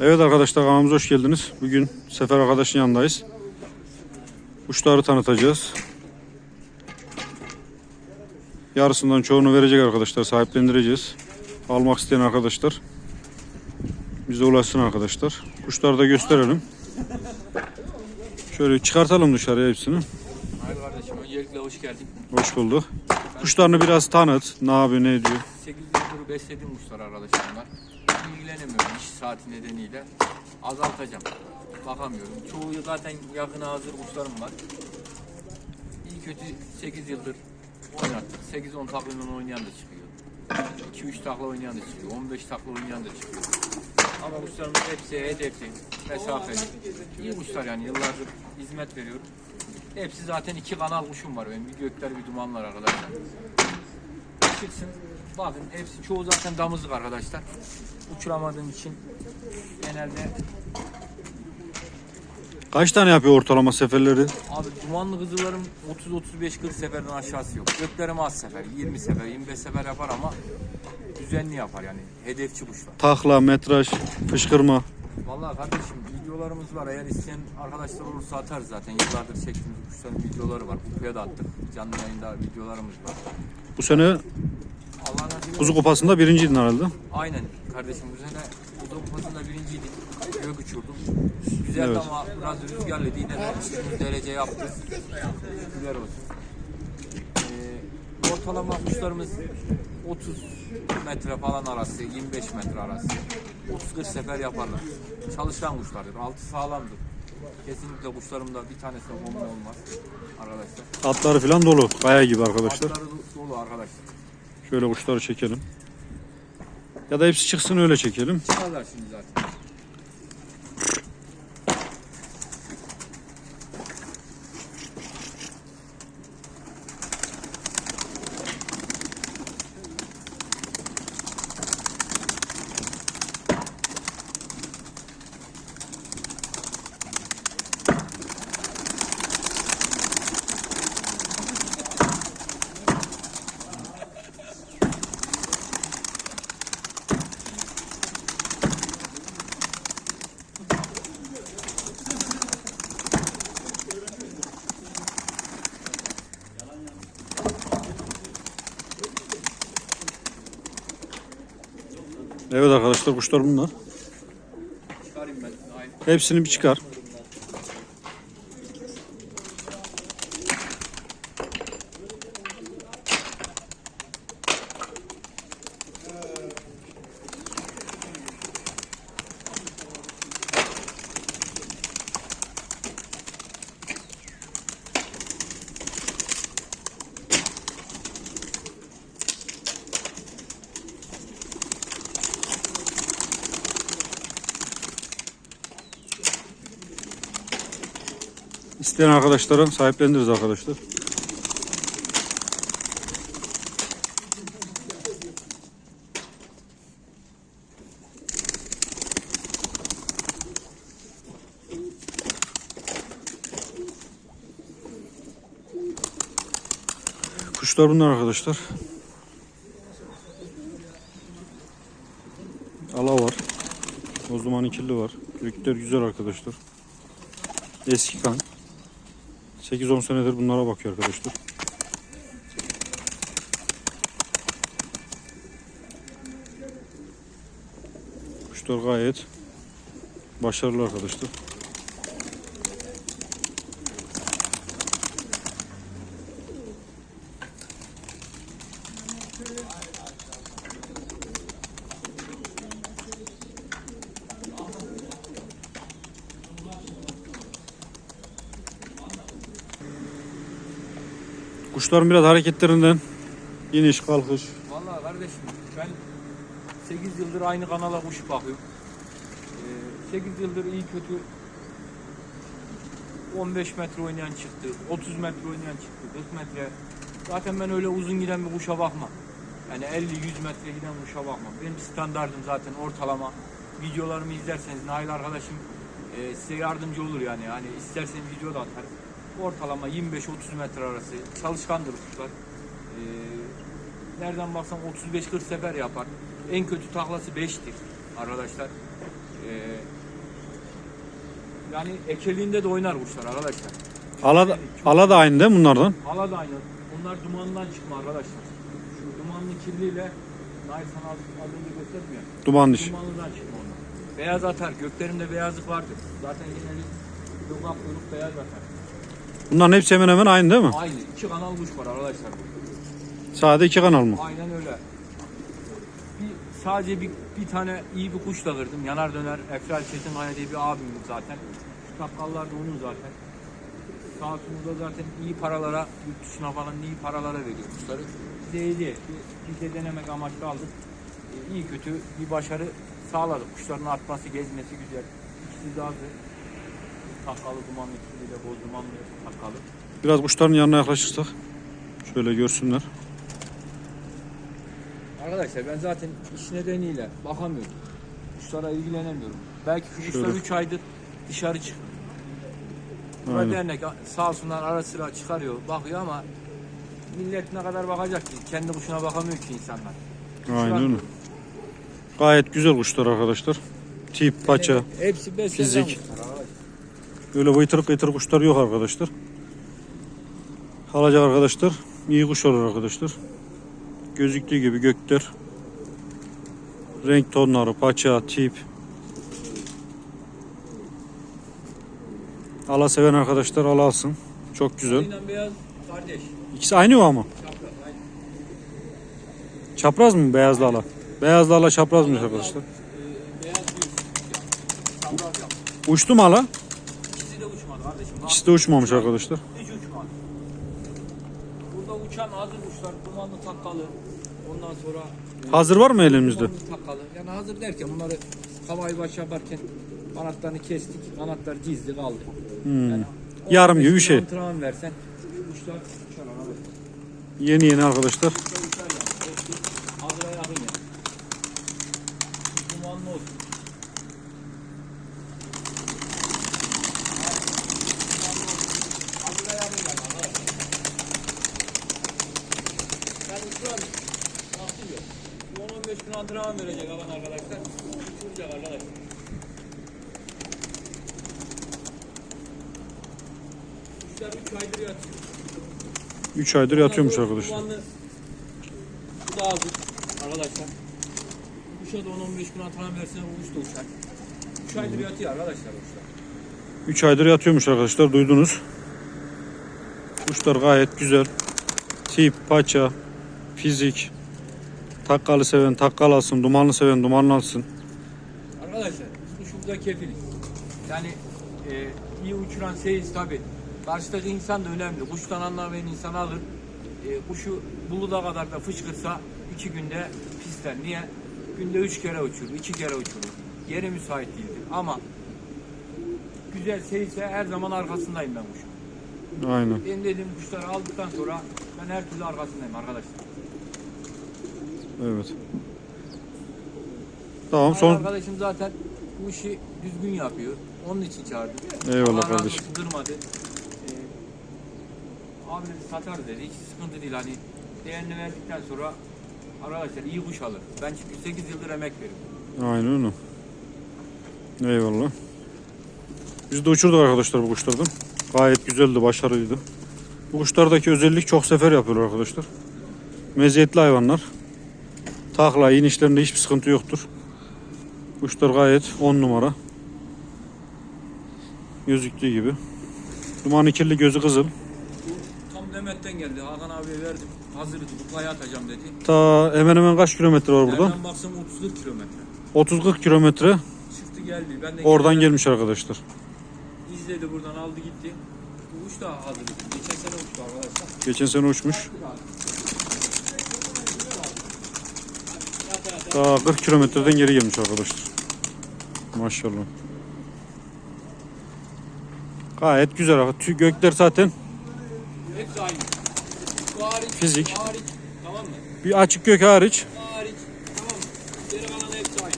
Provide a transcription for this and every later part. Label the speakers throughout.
Speaker 1: Evet arkadaşlar kanalımıza hoş geldiniz. Bugün Sefer arkadaşın yanındayız. Kuşları tanıtacağız. Yarısından çoğunu verecek arkadaşlar. Sahiplendireceğiz. Almak isteyen arkadaşlar. Bize ulaşsın arkadaşlar. Kuşları da gösterelim. Şöyle çıkartalım dışarıya hepsini.
Speaker 2: Hayır kardeşim öncelikle hoş geldin.
Speaker 1: Hoş bulduk. Kuşlarını biraz tanıt. Ne yapıyor, ne ediyor?
Speaker 2: 8 yıldır beslediğim kuşlar arkadaşlarımla. İlgilenemiyorum iş saati nedeniyle. Azaltacağım. Bakamıyorum. Çoğu zaten yakına hazır kuşlarım var. İyi kötü 8 yıldır oynattık. 8-10 taklayla oynayan da çıkıyor. 2-3 takla oynayan da çıkıyor. 15 takla oynayan da çıkıyor. Ama kuşlarımız hepsi hedefli, mesafeli. İyi kuşlar yani yıllardır hizmet veriyorum. Hepsi zaten iki kanal kuşum var benim. Bir gökler bir dumanlar arkadaşlar. Çıksın. Bakın hepsi çoğu zaten damızlık arkadaşlar. Uçuramadığım için genelde
Speaker 1: Kaç tane yapıyor ortalama seferleri?
Speaker 2: abi dumanlı kızılarım 30-35-40 seferden aşağısı yok. Göklerim az sefer 20 sefer 25 sefer yapar ama düzenli yapar yani hedefçi kuşlar.
Speaker 1: Takla, metraj, fışkırma.
Speaker 2: Vallahi kardeşim videolarımız var. Eğer isteyen arkadaşlar olursa atarız zaten. Yıllardır çektiğimiz kuşların videoları var. Kupaya da attık. Canlı yayında videolarımız var.
Speaker 1: Bu sene Kuzu Kupası'nda birinciydin herhalde.
Speaker 2: Aynen kardeşim bu sene Kuzu Kupası'nda birinciydik. Gök uçurdum. Güzeldi
Speaker 1: Evet.
Speaker 2: ama biraz rüzgarlıydı. Yine de üstümüz derece yaptı. Güzel olsun. Ee, ortalama kuşlarımız 30 metre falan arası, 25 metre arası. 30-40 sefer yaparlar. Çalışan kuşlardır. Altı sağlamdır. Kesinlikle kuşlarımda bir tanesi bomba olmaz arkadaşlar.
Speaker 1: Atları falan dolu. Kaya gibi arkadaşlar.
Speaker 2: Altları dolu arkadaşlar.
Speaker 1: Şöyle kuşları çekelim. Ya da hepsi çıksın öyle çekelim.
Speaker 2: Çıkarlar şimdi zaten.
Speaker 1: Evet arkadaşlar kuşlar bunlar. Hepsini bir çıkar. İsteyen arkadaşlara sahiplendiririz arkadaşlar. Kuşlar bunlar arkadaşlar. Ala var. Bozduman ikili var. Büyükler güzel arkadaşlar. Eski kan. 8-10 senedir bunlara bakıyor arkadaşlar. Kuşlar gayet başarılı arkadaşlar. Kuşların biraz hareketlerinden iniş kalkış.
Speaker 2: Vallahi kardeşim ben 8 yıldır aynı kanala kuş bakıyorum. Ee, 8 yıldır iyi kötü 15 metre oynayan çıktı, 30 metre oynayan çıktı, 40 metre. Zaten ben öyle uzun giden bir kuşa bakmam. Yani 50-100 metre giden kuşa bakmam. Benim standardım zaten ortalama. Videolarımı izlerseniz Nail arkadaşım e, size yardımcı olur yani. Hani isterseniz video da atarım. Ortalama 25-30 metre arası çalışkandır kuşlar. Ee, nereden baksan 35-40 sefer yapar. En kötü taklası 5'tir arkadaşlar. Ee, Yani ekeliğinde de oynar kuşlar arkadaşlar.
Speaker 1: Ala da, ala da aynı değil mi bunlardan?
Speaker 2: Hala da aynı. Bunlar dumandan çıkma arkadaşlar. Şu dumanlı kirliyle Nail sana az, önce göstermiyor.
Speaker 1: Duman dişi.
Speaker 2: Dumanlıdan çıkma onlar. Beyaz atar. Göklerimde beyazlık vardır. Zaten duman kuyruk beyaz atar.
Speaker 1: Bunların hepsi hemen hemen aynı değil mi?
Speaker 2: Aynı. iki kanal kuş var arkadaşlar.
Speaker 1: Sade iki kanal mı?
Speaker 2: Aynen öyle. Bir, sadece bir, bir tane iyi bir kuş da kırdım. Yanar döner Efral Çetinkaya diye bir abim zaten. Şu takkallar da onun zaten. Sağ zaten iyi paralara, yurt dışına falan iyi paralara veriyor kuşları. Bize hediye. Biz de denemek amaçlı aldık. E, iyi kötü bir başarı sağladık. Kuşların artması, gezmesi güzel. İkisi de hazır. Takkalı dumanlı ikisiyle boz dumanlı takkalı.
Speaker 1: Biraz kuşların yanına yaklaşırsak. Şöyle görsünler.
Speaker 2: Arkadaşlar ben zaten iş nedeniyle bakamıyorum. Kuşlara ilgilenemiyorum. Belki kuşlar
Speaker 1: Şöyle.
Speaker 2: 3 aydır dışarı çık.
Speaker 1: Aynen.
Speaker 2: dernek sağ olsunlar ara sıra çıkarıyor, bakıyor ama millet ne kadar bakacak ki? Kendi kuşuna bakamıyor ki insanlar.
Speaker 1: Aynen öyle. Gayet güzel kuşlar arkadaşlar. Tip, paça.
Speaker 2: Yani hepsi
Speaker 1: fizik.
Speaker 2: kuşlar.
Speaker 1: Öyle vıytır kıytır kuşlar yok arkadaşlar. Alacak arkadaşlar. iyi kuş olur arkadaşlar. Gözüktüğü gibi gökler. Renk tonları, paça, tip. Ala seven arkadaşlar ala alsın. Çok güzel.
Speaker 2: Aynen beyaz kardeş.
Speaker 1: İkisi aynı o ama.
Speaker 2: Çapraz,
Speaker 1: mı beyazlı ala? Beyazlı ala çaprazmış arkadaşlar.
Speaker 2: Ee, beyaz.
Speaker 1: Uçtu mu ala?
Speaker 2: İkisi de uçmadı kardeşim.
Speaker 1: İkisi de uçmamış arkadaşlar.
Speaker 2: Hiç uçmadı. Burada uçan hazır kuşlar, dumanlı takkalı. Ondan sonra
Speaker 1: Hazır var mı elimizde?
Speaker 2: dumanlı takkalı. Yani hazır derken bunları havayı baş yaparken kanatlarını kestik. Kanatlar gizli kaldı.
Speaker 1: Hmm.
Speaker 2: Yani
Speaker 1: Yarım gibi bir
Speaker 2: 15
Speaker 1: şey.
Speaker 2: Antrenman versen şu kuşlar uçar abi.
Speaker 1: Yeni yeni arkadaşlar.
Speaker 2: Kuşlar uçar yani. Hepsi ağzına yakın yani. Dumanlı olsun. Ağzına yakın yani arkadaşlar. Ben uçuram. Nasıl yok? Şu 10-15 gün antrenman verecek alan arkadaşlar. Uçuracak arkadaşlar. Kuşlar 3 aydır yatıyor.
Speaker 1: 3 aydır yatıyormuş arkadaşlar.
Speaker 2: Bu da hazır arkadaşlar. Bu kuşa da 10-15 gün antrenman versene bu kuş da uçar. 3 aydır yatıyor arkadaşlar kuşlar.
Speaker 1: 3 aydır yatıyormuş arkadaşlar duydunuz. Kuşlar gayet güzel. Tip, paça, fizik. Takkalı seven takkal alsın, dumanlı seven dumanlı alsın.
Speaker 2: Arkadaşlar biz kuşumuza kefiliz. Yani e, iyi uçuran seyiz tabi. Karşıdaki insan da önemli. Kuştan anlamayan insan alır. E, kuşu buluda kadar da fışkırsa iki günde pisler. Niye? Günde üç kere uçurur, iki kere uçurur. Yeri müsait değildir. Ama güzel seyirse her zaman arkasındayım ben kuşun.
Speaker 1: Aynen.
Speaker 2: Benim dediğim kuşları aldıktan sonra ben her türlü arkasındayım arkadaşlar.
Speaker 1: Evet. Tamam
Speaker 2: Son...
Speaker 1: son.
Speaker 2: Arkadaşım zaten bu işi düzgün yapıyor. Onun için çağırdım.
Speaker 1: Eyvallah
Speaker 2: Allah
Speaker 1: kardeşim.
Speaker 2: Kırmadı. Ee, abi dedi satar dedi. Hiç sıkıntı değil hani değerini verdikten sonra arkadaşlar iyi kuş alır. Ben çünkü 8 yıldır emek veriyorum.
Speaker 1: Aynen öyle. Eyvallah. Biz de uçurduk arkadaşlar bu kuşlardan. Gayet güzeldi, başarılıydı. Bu kuşlardaki özellik çok sefer yapıyorlar arkadaşlar. Meziyetli hayvanlar. Takla, inişlerinde hiçbir sıkıntı yoktur. Kuşlar gayet 10 numara. Gözüktüğü gibi. Duman ikirli gözü kızıl.
Speaker 2: Bu tam Demet'ten geldi. Hakan abiye verdim. Hazırdı. Buklaya atacağım dedi.
Speaker 1: Ta hemen hemen kaç kilometre var buradan?
Speaker 2: Nereden baksam 30 kilometre.
Speaker 1: 30-40 kilometre
Speaker 2: Çıktı geldi. Ben de
Speaker 1: oradan
Speaker 2: geldim.
Speaker 1: gelmiş arkadaşlar.
Speaker 2: İzledi buradan aldı gitti. Bu kuş da hazırdı. Geçen sene uçtu arkadaşlar.
Speaker 1: Geçen sene uçmuş. Daha 40 kilometreden geri gelmiş arkadaşlar. Maşallah. Gayet güzel. gökler zaten
Speaker 2: Hepsi aynı. Bu hariç.
Speaker 1: Fizik.
Speaker 2: Hariç. Tamam mı?
Speaker 1: bir açık gök hariç.
Speaker 2: hariç. Tamam mı? Geri kalan hepsi aynı.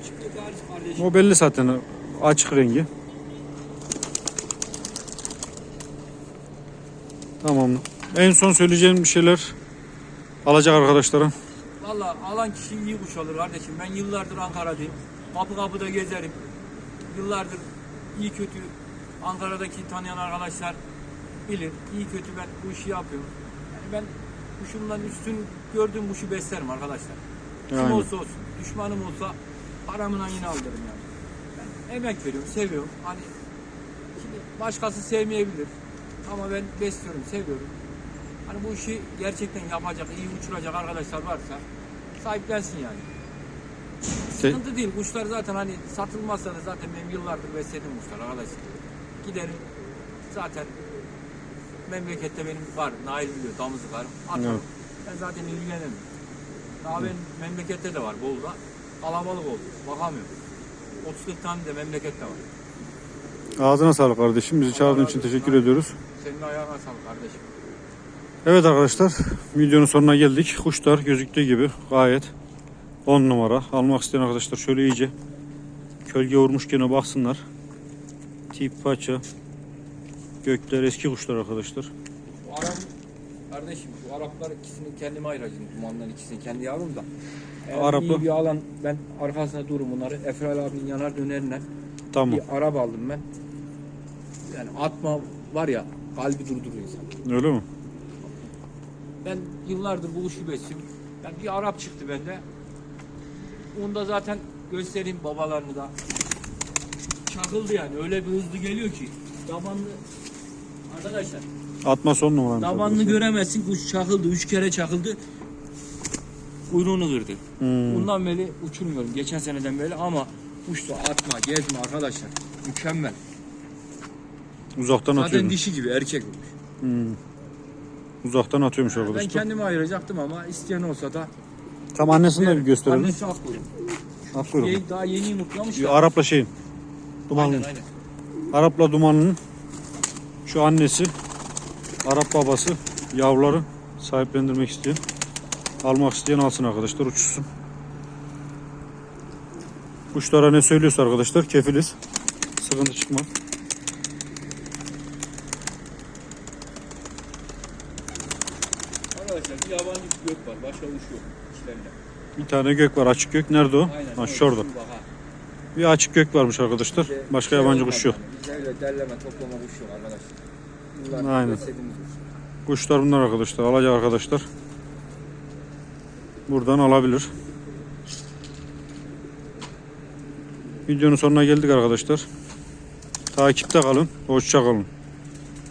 Speaker 2: Açıklık hariç kardeşim.
Speaker 1: O belli zaten açık rengi. Tamam. En son söyleyeceğim bir şeyler alacak arkadaşlara.
Speaker 2: Valla alan kişi iyi kuş alır kardeşim. Ben yıllardır Ankara'dayım. Kapı kapıda gezerim. Yıllardır iyi kötü Ankara'daki tanıyan arkadaşlar bilir. İyi kötü ben bu işi yapıyorum. Yani ben kuşumdan üstün gördüğüm kuşu beslerim arkadaşlar. Kim
Speaker 1: Aynen.
Speaker 2: olsa olsun. Düşmanım olsa paramla yine alırım yani. Ben emek veriyorum, seviyorum. Hani şimdi başkası sevmeyebilir. Ama ben besliyorum, seviyorum. Hani bu işi gerçekten yapacak, iyi uçuracak arkadaşlar varsa sahiplensin yani.
Speaker 1: Te-
Speaker 2: Sıkıntı değil. Kuşlar zaten hani satılmazsa da zaten benim yıllardır beslediğim kuşlar arkadaşlar. Giderim zaten memlekette benim var. Nail biliyor damızlıklarım. Atarım.
Speaker 1: Evet.
Speaker 2: Ben zaten ilgilenemem. Daha ben memlekette de var Bolu'da. Kalabalık oldu. Bakamıyorum. 30-40 tane de memlekette var.
Speaker 1: Ağzına sağlık kardeşim. Bizi çağırdığın için teşekkür ediyoruz.
Speaker 2: Senin ayağına sağlık kardeşim.
Speaker 1: Evet arkadaşlar videonun sonuna geldik. Kuşlar gözüktüğü gibi gayet 10 numara. Almak isteyen arkadaşlar şöyle iyice kölge vurmuşken baksınlar. Tip paça. Gökler eski kuşlar arkadaşlar.
Speaker 2: Bu Arap kardeşim şu Araplar ikisini kendime ayıracağım. Dumanların ikisini kendi yavrum da. Eğer
Speaker 1: Arap'ı-
Speaker 2: iyi bir alan ben arkasına dururum bunları. Efral abinin yanar dönerinden
Speaker 1: Tamam.
Speaker 2: bir Arap aldım ben. Yani atma var ya kalbi durduruyor insan.
Speaker 1: Öyle mi?
Speaker 2: Ben yıllardır bu kuşu besliyorum. Ben bir Arap çıktı bende. Onda zaten göstereyim babalarını da. Çakıldı yani öyle bir hızlı geliyor ki. Damanlı Arkadaşlar
Speaker 1: Atma son numara.
Speaker 2: damanlı göremezsin kuş çakıldı. Üç kere çakıldı. Kuyruğunu kırdı.
Speaker 1: Hmm.
Speaker 2: Bundan beri uçurmuyorum. Geçen seneden beri ama kuşla atma, gezme arkadaşlar. Mükemmel.
Speaker 1: Uzaktan
Speaker 2: Zaten
Speaker 1: atıyormuş.
Speaker 2: dişi gibi erkek kuş.
Speaker 1: Hmm. Uzaktan atıyormuş
Speaker 2: Ben
Speaker 1: arkadaşlar.
Speaker 2: kendimi ayıracaktım ama isteyen olsa da
Speaker 1: Tam annesini de bir gösterelim.
Speaker 2: Annesi Akkuyu.
Speaker 1: At buyurun.
Speaker 2: Ye- Daha yeni yumurtlamış ya.
Speaker 1: Bir Arap'la şeyin. Dumanlı.
Speaker 2: Aynen aynen.
Speaker 1: Arap'la dumanının şu annesi, Arap babası, yavruları sahiplendirmek isteyen, almak isteyen alsın arkadaşlar uçursun. Kuşlara ne söylüyorsa arkadaşlar kefiliz. Sıkıntı çıkmaz.
Speaker 2: Arkadaşlar bir yabancı bir gök var. Başka kuş yok. içlerinde.
Speaker 1: Bir tane gök var açık gök. Nerede o?
Speaker 2: Aynen.
Speaker 1: Ha şurada. Bir açık gök varmış arkadaşlar.
Speaker 2: Bizde
Speaker 1: Başka
Speaker 2: şey
Speaker 1: yabancı kuş yok.
Speaker 2: öyle derleme toplama kuş yok arkadaşlar. Yıllardır
Speaker 1: Aynen. Kuşlar bunlar arkadaşlar. Alacak arkadaşlar. Buradan alabilir. Videonun sonuna geldik arkadaşlar. Takipte kalın. Hoşça kalın.